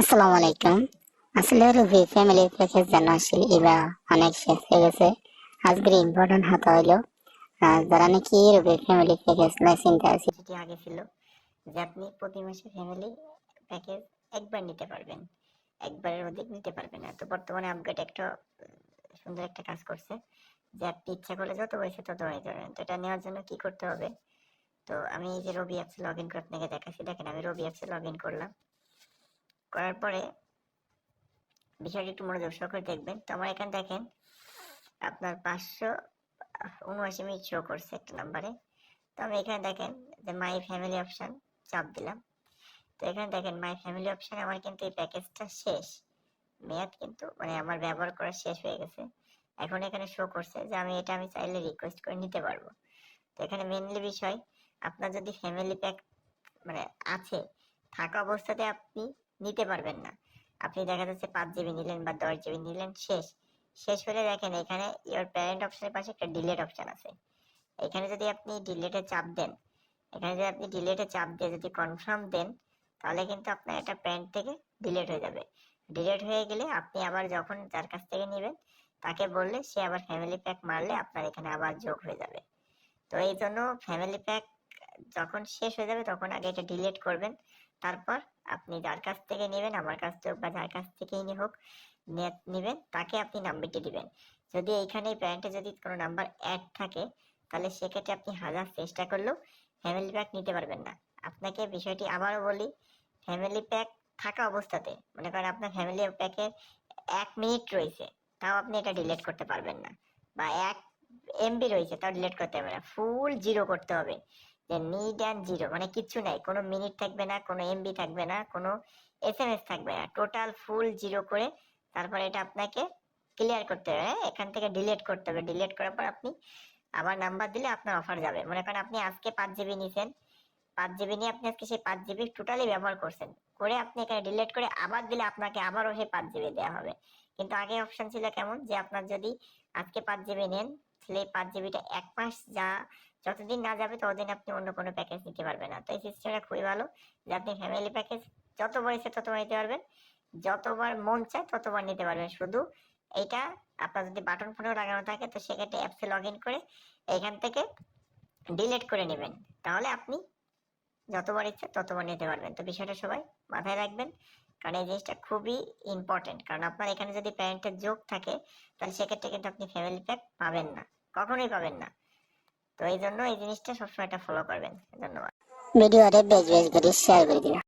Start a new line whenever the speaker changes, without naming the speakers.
আসসালামু আলাইকুম। আসলে রুবি ফ্যামিলি এবার অনেক শেষ হয়ে গেছে। আজকের ইম্পর্টেন্ট হাতে যারা নাকি রুবি ফ্যামিলি প্যাকেজ নাই চিন্তা আছে
আগে ছিল যে আপনি প্রতি মাসে ফ্যামিলি প্যাকেজ একবার নিতে পারবেন, একবারের অধিক নিতে পারবেন না। তো বর্তমানে আপগ্রেড একটা সুন্দর একটা কাজ করছে যে আপনি ইচ্ছা করলে যত বয়সে তত তো এটা নেওয়ার জন্য কি করতে হবে? তো আমি এই যে রবি অ্যাপসে লগ ইন করে আপনাকে দেখাচ্ছি। দেখেন আমি রবি অ্যাপসে লগ ইন করলাম। করার পরে বিষয়টি একটু মনোযোগ সহকারে দেখবেন। তো আমার এখানে দেখেন, আপনার পাঁচশো উনআশি মিনিট শো করছে একটা নাম্বারে তো আমি এখানে দেখেন যে মাই ফ্যামিলি অপশন চাপ দিলাম। তো এখানে দেখেন মাই ফ্যামিলি অপশন আমার কিন্তু এই প্যাকেজটা শেষ। মেয়াদ কিন্তু মানে আমার ব্যবহার করা শেষ হয়ে গেছে। এখন এখানে শো করছে যে আমি এটা আমি চাইলে রিকোয়েস্ট করে নিতে পারব। তো এখানে মেনলি বিষয়, আপনার যদি ফ্যামিলি প্যাক মানে আছে, থাকা অবস্থাতে আপনি নিতে পারবেন না। আপনি দেখা যাচ্ছে পাঁচ জিবি নিলেন বা দশ জিবি নিলেন, শেষ। শেষ হলে দেখেন এখানে ইওর প্যারেন্ট অপশনের পাশে একটা ডিলেট অপশন আছে। এখানে যদি আপনি ডিলেটে চাপ দেন, এখানে যদি আপনি ডিলেটে চাপ দিয়ে যদি কনফার্ম দেন, তাহলে কিন্তু আপনার এটা প্যান্ট থেকে ডিলেট হয়ে যাবে। ডিলেট হয়ে গেলে আপনি আবার যখন যার কাছ থেকে নেবেন, তাকে বললে সে আবার ফ্যামিলি প্যাক মারলে আপনার এখানে আবার যোগ হয়ে যাবে। তো এই জন্য ফ্যামিলি প্যাক যখন শেষ হয়ে যাবে তখন আগে এটা ডিলিট করবেন। তারপর আপনি যার কাছ থেকে নেবেন, আমার কাছ থেকে বা যার কাছ থেকেই নি হোক নেবেন, তাকে আপনি নাম্বারটি দিবেন। যদি এইখানে প্যান্টে যদি কোনো নাম্বার অ্যাড থাকে, তাহলে সেক্ষেত্রে আপনি হাজার চেষ্টা করলেও ফ্যামিলি প্যাক নিতে পারবেন না। আপনাকে বিষয়টি আবারও বলি ফ্যামিলি প্যাক থাকা অবস্থাতে, মনে করেন আপনার ফ্যামিলি প্যাকে এক মিনিট রয়েছে, তাও আপনি এটা ডিলিট করতে পারবেন না। বা এক এমবি রয়েছে, তাও ডিলিট করতে পারবেন না। ফুল জিরো করতে হবে। যে নিড অ্যান্ড জিরো মানে কিচ্ছু নাই। কোনো মিনিট থাকবে না, কোনো এমবি থাকবে না, কোনো এস এম এস থাকবে না। টোটাল ফুল জিরো করে তারপরে এটা আপনাকে ক্লিয়ার করতে হবে হ্যাঁ? এখান থেকে ডিলিট করতে হবে। ডিলিট করার পর আপনি আবার নাম্বার দিলে আপনার অফার যাবে। মনে করেন আপনি আজকে পাঁচ জিবি নিছেন। পাঁচ জিবি নিয়ে আপনি আজকে সেই পাঁচ জিবি টোটালি ব্যবহার করছেন। করে আপনি এখানে ডিলিট করে আবার দিলে আপনাকে আবারও সেই পাঁচ জিবি দেওয়া হবে। কিন্তু আগে অপশন ছিল কেমন? যে আপনার যদি আজকে পাঁচ জিবি নেন এই পাঁচ জিবিটা এক মাস যা যতদিন না যাবে ততদিন আপনি অন্য কোনো প্যাকেজ নিতে পারবেন না। তো এই সিস্টেমটা খুবই ভালো। যে আপনি ফ্যামিলি প্যাকেজ যতবার ইচ্ছে ততবার নিতে পারবেন। যতবার মন চায় ততবার নিতে পারবেন। শুধু এইটা আপনার যদি বাটন ফোনেও লাগানো থাকে তো সেক্ষেত্রে অ্যাপসে লগ ইন করে এখান থেকে ডিলিট করে নেবেন। তাহলে আপনি যতবার ইচ্ছে ততবার নিতে পারবেন। তো বিষয়টা সবাই মাথায় রাখবেন। কারণ এই জিনিসটা খুবই ইম্পর্টেন্ট কারণ আপনার এখানে যদি প্যারেন্টের যোগ থাকে তাহলে সেক্ষেত্রে কিন্তু আপনি ফ্যামিলি প্যাক পাবেন না। কখনোই পাবেন না। তো এই জন্য এই জিনিসটা সবসময় এটা ফলো করবেন। ধন্যবাদ।
ভিডিওটা বেশ বেশ করে শেয়ার করে দিবেন